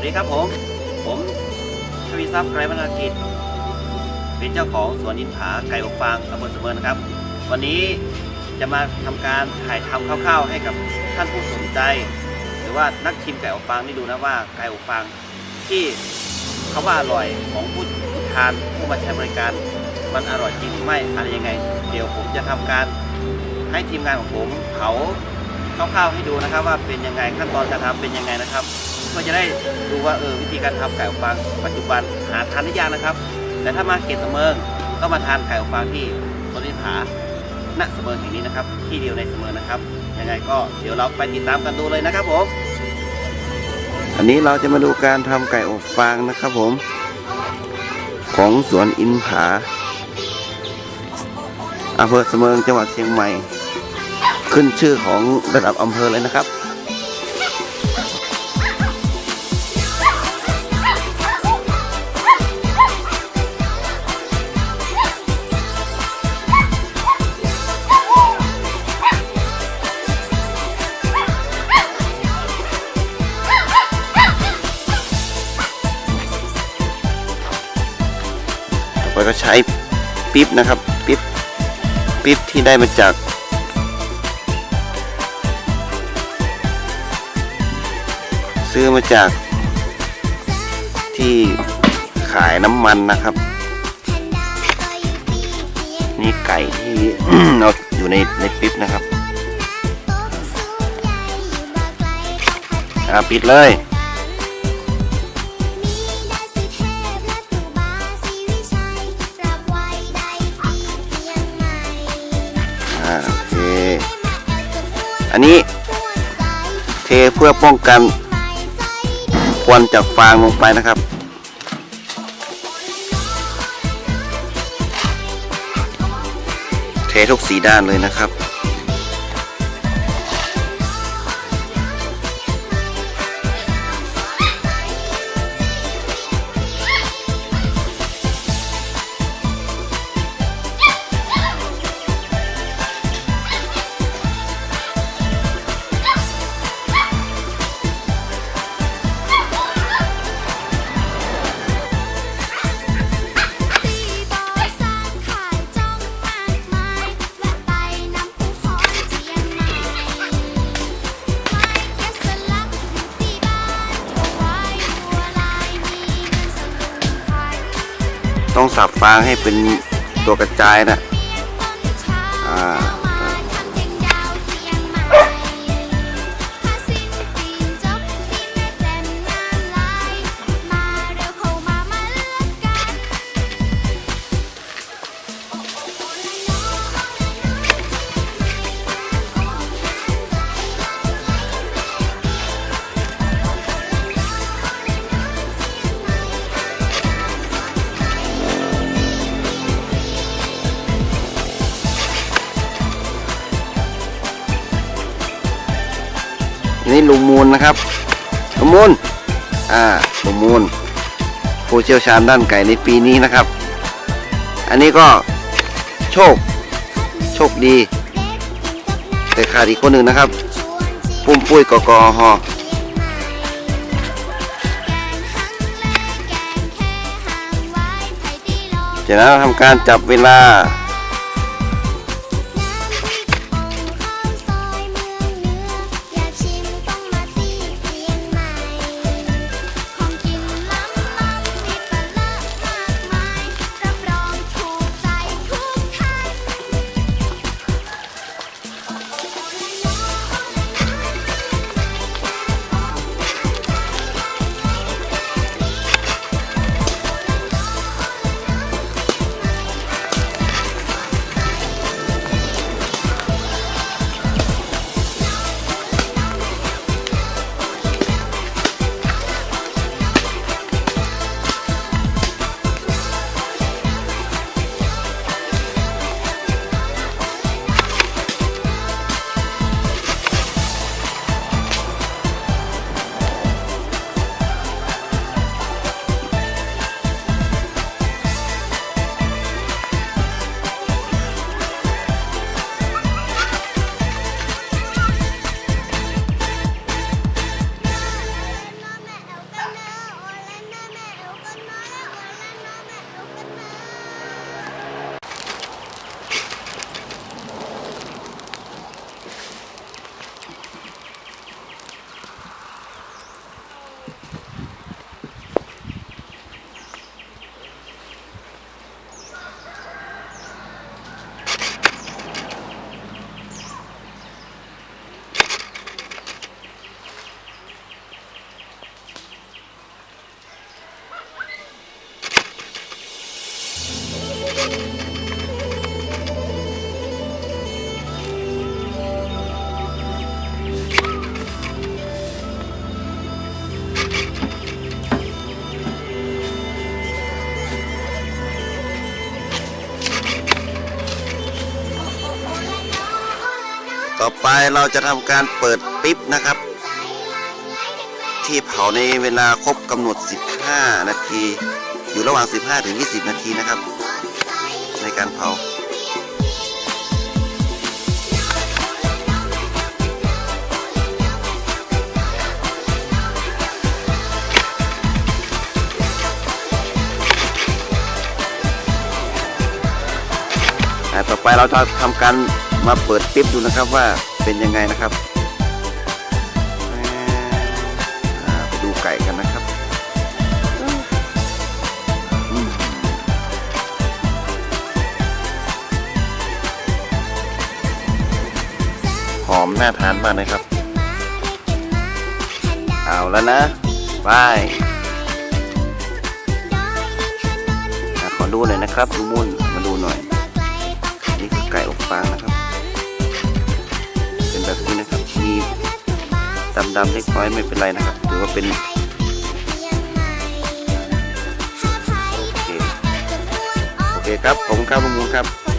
วัสดีครับผม ผมชวีทรัพย์ไกรบรรกิจ เป็นเจ้าของสวนอินผาไก่อบฟางตำบลเสมินนะครับ วันนี้จะมาทำการถ่ายทำคร่าวๆให้กับท่านผู้สนใจ หรือว่านักชิมไก่อบฟางได้ดูนะว่าไก่อบฟางที่เขาว่าอร่อยของผู้ทานผู้มาใช้บริการ มันอร่อยจริงหรือไม่อะไรยังไง เดี๋ยวผมจะทำการให้ทีมงานของผมเผาคร่าวๆให้ดูนะครับว่าเป็นยังไงขั้นตอนการทำเป็นยังไงนะครับ เพื่อจะได้ดูว่าเออวิธีการทำไก่อบฟางปัจจุบันหาทานได้ยากนะครับ แต่ถ้ามาเขตเสมิงก็มาทานไก่อบฟางที่สวนนิผาณเสมิงแห่งนี้นะครับ ที่เดียวในเสมิงนะครับยังไงก็เดี๋ยวเราไปติดตามกันดูเลยนะครับผมอันนี้เราจะมาดูการทำไก่อบฟางนะครับผม ของสวนอินผาอำเภอเสมิงจังหวัดเชียงใหม่ ขึ้นชื่อของระดับอำเภอเลยนะครับ ช้ปิ๊บนะครับปิ๊บปิ๊บที่ได้มาจากซื้อมาจากที่ขายน้ำมันนะครับ นี่ไก่ที่เอาอยู่ในในปิ๊บนะครับอ่าปิดเลย อันนี้เทเพื่อป้องกันควันจากฟางลงไปนะครับ เททุกสีด้านเลยนะครับ ต้องสับฟางให้เป็นตัวกระจายนะ ลุงมูลนะครับลุงมูลอ่าลุงมูลผู้เชี่ยวชาญด้านไก่ในปีนี้นะครับ อันนี้ก็โชค โชคดี แต่ขาดอีกคนหนึ่งนะครับ ปุ้มปุ้ยกกอฮอจากนั้นเราทำการจับเวลา ต่อไปเราจะทำการเปิดปิ๊บนะครับ ที่เผาในเวลาครบกำหนด 15 นาที อยู่ระหว่าง 15 ถึง 20 นาทีนะครับ ในการเผาอ่าต่อไปเราจะทำการ มาเปิดปิ๊บดูนะครับว่าเป็นยังไงนะครับอ่าไปดูไก่กันนะครับอืมหอมน่าทานมากนะครับ เอาแล้วนะไปอะขอดูหน่อยนะครับดูมุ่นมาดูหน่อย นี่คือไก่อบฟางนะครับเป็นแบบ ดำๆเล็กน้อยไม่เป็นไรนะครับถือว่าเป็นโอเคโอเคครับขอบคุณครับลุงมูลครับ